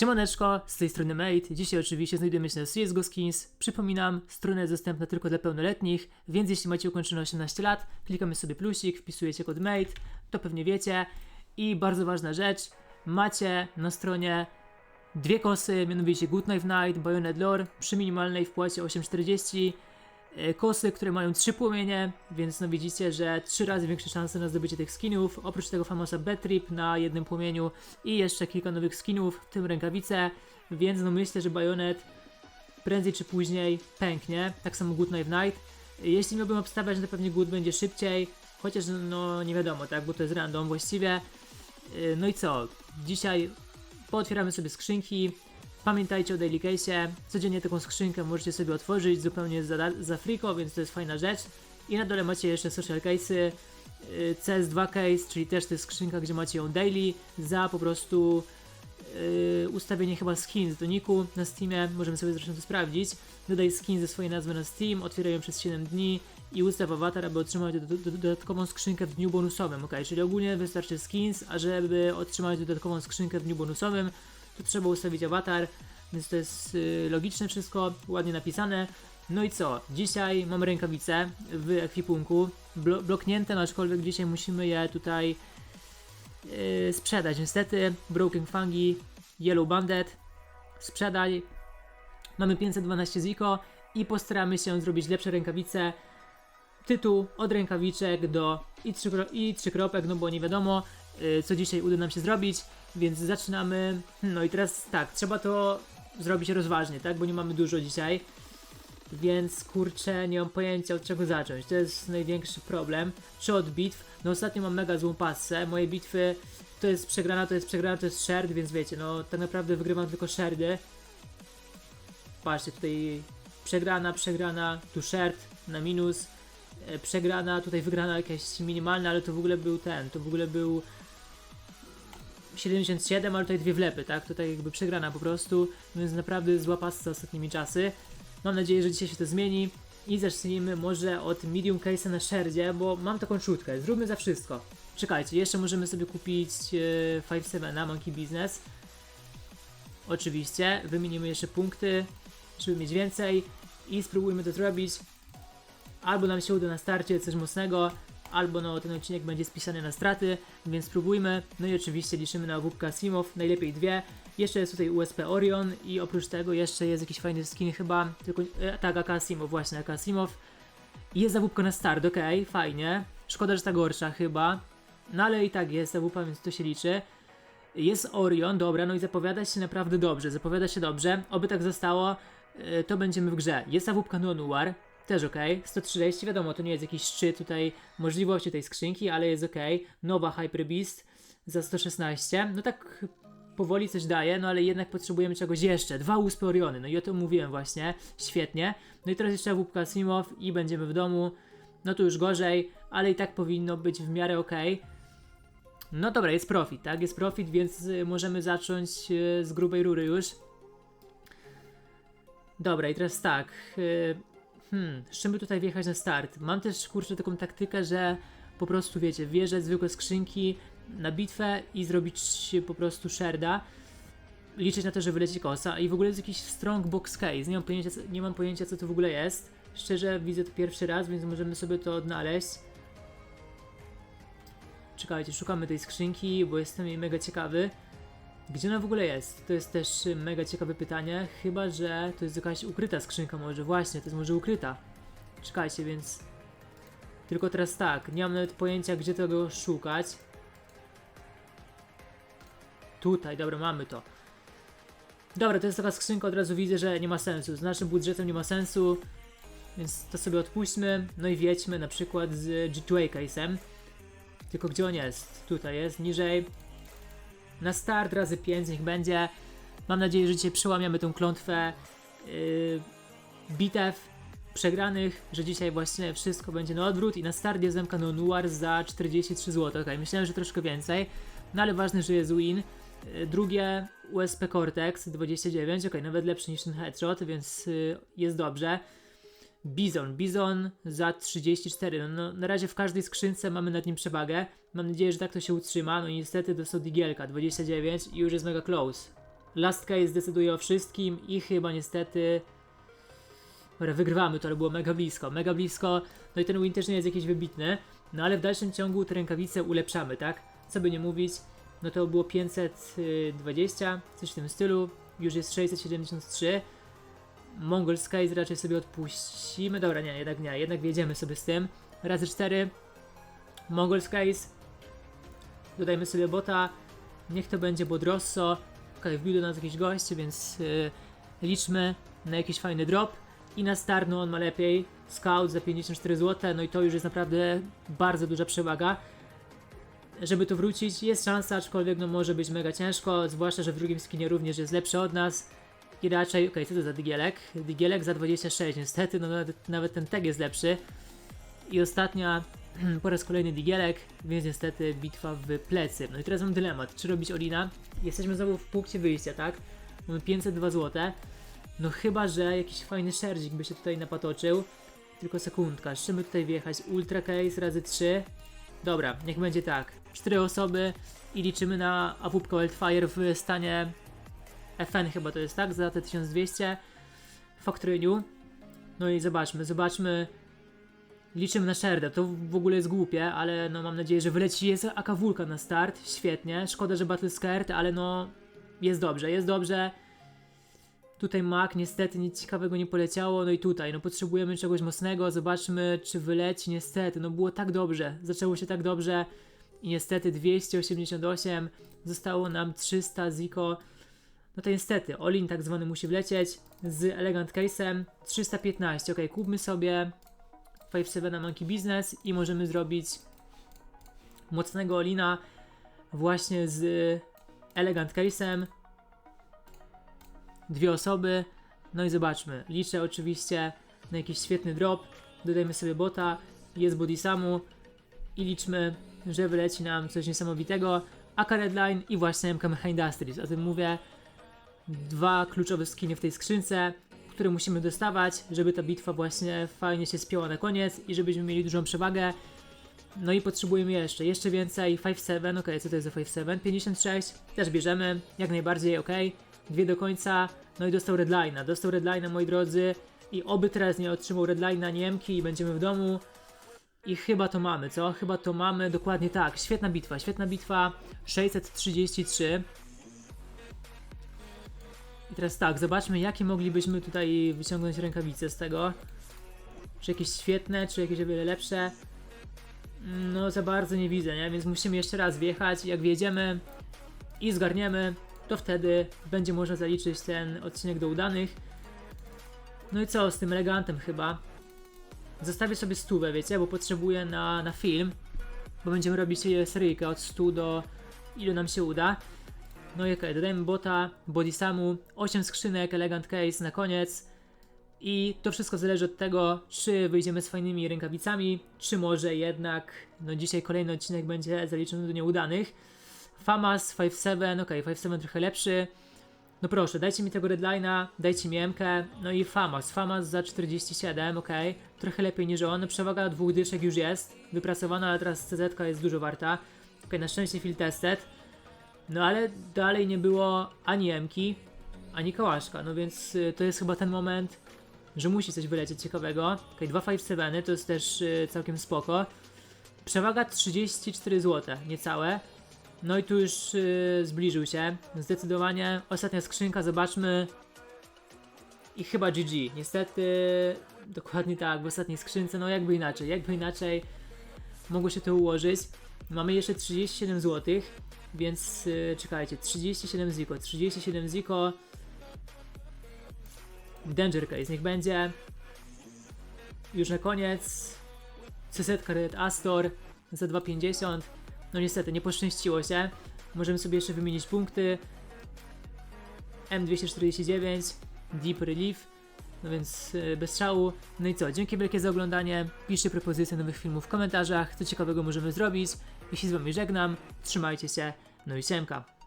Siemaneczko, z tej strony Mate. Dzisiaj oczywiście znajdujemy się na CSGO Skins. Przypominam, strona jest dostępna tylko dla pełnoletnich, więc jeśli macie ukończone 18 lat, klikamy sobie plusik, wpisujecie kod Mate, to pewnie wiecie. I bardzo ważna rzecz, macie na stronie dwie kosy, mianowicie Good Knife Night, Bayonet Lore, przy minimalnej wpłacie 8,40 e, kosy, które mają trzy płomienie, więc no widzicie, że trzy razy większe szanse na zdobycie tych skinów. Oprócz tego famosa Betrip na jednym płomieniu i jeszcze kilka nowych skinów, w tym rękawice, więc no myślę, że Bayonet prędzej czy później pęknie. Tak samo Good Knife Night. Jeśli miałbym obstawiać, to pewnie Good będzie szybciej, chociaż no nie wiadomo, tak, bo to jest random właściwie. Yy, No i co? Dzisiaj pootwieramy sobie skrzynki. Pamiętajcie o Daily Case'ie. Codziennie taką skrzynkę możecie sobie otworzyć zupełnie za, za friko, więc to jest fajna rzecz. I na dole macie jeszcze social case'y. yy, CS2 case, czyli też to jest skrzynka, gdzie macie ją daily za po prostu yy, ustawienie chyba skins do niku na Steamie. Możemy sobie zresztą to sprawdzić. Dodaj skin ze swojej nazwy na Steam, otwieraj ją przez 7 dni i ustaw awatar, aby otrzymać do, do, do, dodatkową skrzynkę w dniu bonusowym. Ok, czyli ogólnie wystarczy skins, a żeby otrzymać dodatkową skrzynkę w dniu bonusowym, to trzeba ustawić awatar, więc to jest y, logiczne wszystko, ładnie napisane. No i co? Dzisiaj mamy rękawice w ekwipunku, blo bloknięte, no aczkolwiek dzisiaj musimy je tutaj yy, sprzedać. Niestety, Broken Fungi, Yellow Bandit, sprzedaj. Mamy 512 ziko i postaramy się zrobić lepsze rękawice. Tytuł od rękawiczek do i trzy, i trzy kropek, no bo nie wiadomo yy, co dzisiaj uda nam się zrobić, więc zaczynamy. No i teraz tak, trzeba to zrobić rozważnie, tak, bo nie mamy dużo dzisiaj. Więc kurczę, nie mam pojęcia od czego zacząć. To jest największy problem. Czy od bitw? No ostatnio mam mega złą passę. Moje bitwy to jest przegrana, to jest przegrana, to jest shard, więc wiecie, no tak naprawdę wygrywam tylko shardy. Patrzcie, tutaj przegrana, przegrana, tu shard na minus. E, Przegrana, tutaj wygrana jakaś minimalna, ale to w ogóle był ten, to w ogóle był 77, ale tutaj dwie wlepy, tak? Tutaj jakby przegrana po prostu, więc naprawdę zła pasta ostatnimi czasy. Mam nadzieję, że dzisiaj się to zmieni i zacznijmy może od medium case'a na sherdzie, bo mam taką czutkę. Zróbmy za wszystko. Czekajcie, jeszcze możemy sobie kupić e, 5-7 na Monkey Business. Oczywiście, wymienimy jeszcze punkty, żeby mieć więcej i spróbujmy to zrobić. Albo nam się uda na starcie coś mocnego, albo no ten odcinek będzie spisany na straty, więc spróbujmy. No i oczywiście liczymy na WP Asimow, najlepiej dwie. Jeszcze jest tutaj USP Orion i oprócz tego jeszcze jest jakiś fajny skin chyba, tylko e, tak, AK Asimow, właśnie AK Asimow. I Jest zawupka na start, okej, fajnie. Szkoda, że ta gorsza chyba. No ale i tak jest zawupa, więc to się liczy. Jest Orion, dobra, no i zapowiada się naprawdę dobrze, zapowiada się dobrze. Oby tak zostało, e, to będziemy w grze. Jest zawupka Nonuar, też ok. 130, wiadomo, to nie jest jakiś szczyt tutaj możliwości tej skrzynki, ale jest ok. Nowa Hyper Beast za 116. No tak powoli coś daje, no ale jednak potrzebujemy czegoś jeszcze. Dwa uspy Oriony, no i o tym mówiłem właśnie. Świetnie. No i teraz jeszcze WP Simow i będziemy w domu. No tu już gorzej, ale i tak powinno być w miarę ok. No dobra, jest profit, tak? Jest profit, więc y, możemy zacząć y, z grubej rury już. Dobra, i teraz tak. Hmm, z czym by tutaj wjechać na start? Mam też kurczę taką taktykę, że po prostu wiecie, wjeżdżać zwykłe skrzynki na bitwę i zrobić po prostu sherda. Liczyć na to, że wyleci kosa i w ogóle jest jakiś strong box case. Nie mam pojęcia, nie mam pojęcia co to w ogóle jest. Szczerze widzę to pierwszy raz, więc możemy sobie to odnaleźć. Czekajcie, szukamy tej skrzynki, bo jestem jej mega ciekawy. Gdzie ona w ogóle jest? To jest też y, mega ciekawe pytanie, chyba że to jest jakaś ukryta skrzynka może, właśnie, to jest może ukryta. Czekajcie, więc... Tylko teraz tak, nie mam nawet pojęcia gdzie tego szukać. Tutaj, dobra, mamy to. Dobra, to jest taka skrzynka, od razu widzę, że nie ma sensu. Z naszym budżetem nie ma sensu, więc to sobie odpuśćmy. No i wiedźmy na przykład z G2A case'em. Tylko gdzie on jest? Tutaj jest, niżej. Na start razy 5 niech będzie. Mam nadzieję, że dzisiaj przełamiamy tą klątwę yy, bitew przegranych, że dzisiaj właśnie wszystko będzie na odwrót i na start jest zamka Noir za 43 zł. Okay, myślałem, że troszkę więcej, no ale ważne, że jest win. Yy, drugie USP Cortex 29, ok, nawet lepszy niż ten headshot, więc yy, jest dobrze. Bizon, Bizon za 34. No, no, na razie w każdej skrzynce mamy nad nim przewagę. Mam nadzieję, że tak to się utrzyma. No i niestety dostał Digielka 29 i już jest mega close. Last case decyduje o wszystkim i chyba niestety... Dobra, wygrywamy to, ale było mega blisko, mega blisko. No i ten win też nie jest jakiś wybitny, no ale w dalszym ciągu te rękawice ulepszamy, tak? Co by nie mówić, no to było 520, coś w tym stylu, już jest 673. Mongol Skies raczej sobie odpuścimy, dobra, nie, jednak nie, jednak wjedziemy sobie z tym. Razy 4, Mongol Skies, dodajmy sobie bota, niech to będzie Bodrosso, okej, wbił do nas jakiś gość, więc yy, liczmy na jakiś fajny drop. I na start, no on ma lepiej. Scout za 54 zł, no i to już jest naprawdę bardzo duża przewaga. Żeby tu wrócić, jest szansa, aczkolwiek no może być mega ciężko, zwłaszcza, że w drugim skinie również jest lepszy od nas. I raczej, okej, co to za digielek? Digielek za 26, niestety, no nawet, nawet ten tag jest lepszy. I ostatnia, po raz kolejny digielek, więc niestety bitwa w plecy. No i teraz mam dylemat, czy robić Olina? Jesteśmy znowu w punkcie wyjścia, tak? Mamy 502 zł. No chyba, że jakiś fajny szerdzik by się tutaj napatoczył. Tylko sekundka, z czym tutaj wjechać? Ultra case razy 3. Dobra, niech będzie tak. 4 osoby i liczymy na AWP Wildfire w stanie FN chyba to jest tak, za te 1200 Factory New. No i zobaczmy, zobaczmy. Liczymy na szerdę, to w ogóle jest głupie, ale no mam nadzieję, że wyleci. Jest akawulka na start, świetnie. Szkoda, że Battle Scared, ale no jest dobrze, jest dobrze. Tutaj Mac niestety nic ciekawego nie poleciało, no i tutaj, no potrzebujemy czegoś mocnego, zobaczmy czy wyleci, niestety, no było tak dobrze, zaczęło się tak dobrze. I niestety 288, zostało nam 300 Ziko, no to niestety, Olin tak zwany musi wlecieć z Elegant Case'em, 315, ok, kupmy sobie 5-7 Monkey Business i możemy zrobić mocnego Olina właśnie z Elegant Case'em, dwie osoby. No i zobaczmy. Liczę oczywiście na jakiś świetny drop. Dodajmy sobie bota, jest body samu i liczmy, że wyleci nam coś niesamowitego. AK Redline i właśnie MK Mecha Industries. O tym mówię. Dwa kluczowe skiny w tej skrzynce, które musimy dostawać, żeby ta bitwa właśnie fajnie się spięła na koniec i żebyśmy mieli dużą przewagę. No i potrzebujemy jeszcze, jeszcze więcej. 5-7, ok, co to jest za 5-7? 56, też bierzemy, jak najbardziej, ok. Dwie do końca, no i dostał redline'a, dostał redline'a moi drodzy. I oby teraz nie otrzymał redline'a Niemki i będziemy w domu. I chyba to mamy, co? Chyba to mamy, dokładnie tak. Świetna bitwa, świetna bitwa. 633. I teraz tak, zobaczmy jakie moglibyśmy tutaj wyciągnąć rękawice z tego. Czy jakieś świetne, czy jakieś o wiele lepsze. No za bardzo nie widzę, nie? Więc musimy jeszcze raz wjechać. Jak wjedziemy i zgarniemy, to wtedy będzie można zaliczyć ten odcinek do udanych. No i co z tym elegantem chyba? Zostawię sobie stówę, wiecie, bo potrzebuję na, na film, bo będziemy robić seryjkę od 100 do ile nam się uda. No okay, dodajemy bota, body samu, 8 skrzynek, elegant case na koniec. I to wszystko zależy od tego, czy wyjdziemy z fajnymi rękawicami, czy może jednak, no dzisiaj kolejny odcinek będzie zaliczony do nieudanych. Famas 5.7, ok, 5.7 trochę lepszy. No proszę, dajcie mi tego redline'a, dajcie mi MK, no i Famas, Famas za 47, ok, trochę lepiej niż on, przewaga dwóch dyszek już jest, wypracowana, ale teraz CZ jest dużo warta, ok, na szczęście field tested, no ale dalej nie było ani MK, ani Kałaszka, no więc y, to jest chyba ten moment, że musi coś wylecieć ciekawego, ok, 257 to jest też y, całkiem spoko, przewaga 34 zł, niecałe, no i tu już yy, zbliżył się. Zdecydowanie. Ostatnia skrzynka, zobaczmy. I chyba GG. Niestety, dokładnie tak, w ostatniej skrzynce, no jakby inaczej, jakby inaczej mogło się to ułożyć. Mamy jeszcze 37 zł, więc yy, czekajcie, 37 ziko, 37 ziko. Danger Case, niech będzie. Już na koniec. CZ Red Astor za 2,50. No niestety, nie poszczęściło się. Możemy sobie jeszcze wymienić punkty. M249, Deep Relief, no więc yy, bez szału. No i co, dzięki wielkie za oglądanie. Piszcie propozycje nowych filmów w komentarzach, co ciekawego możemy zrobić. Jeśli z wami żegnam, trzymajcie się, no i siemka.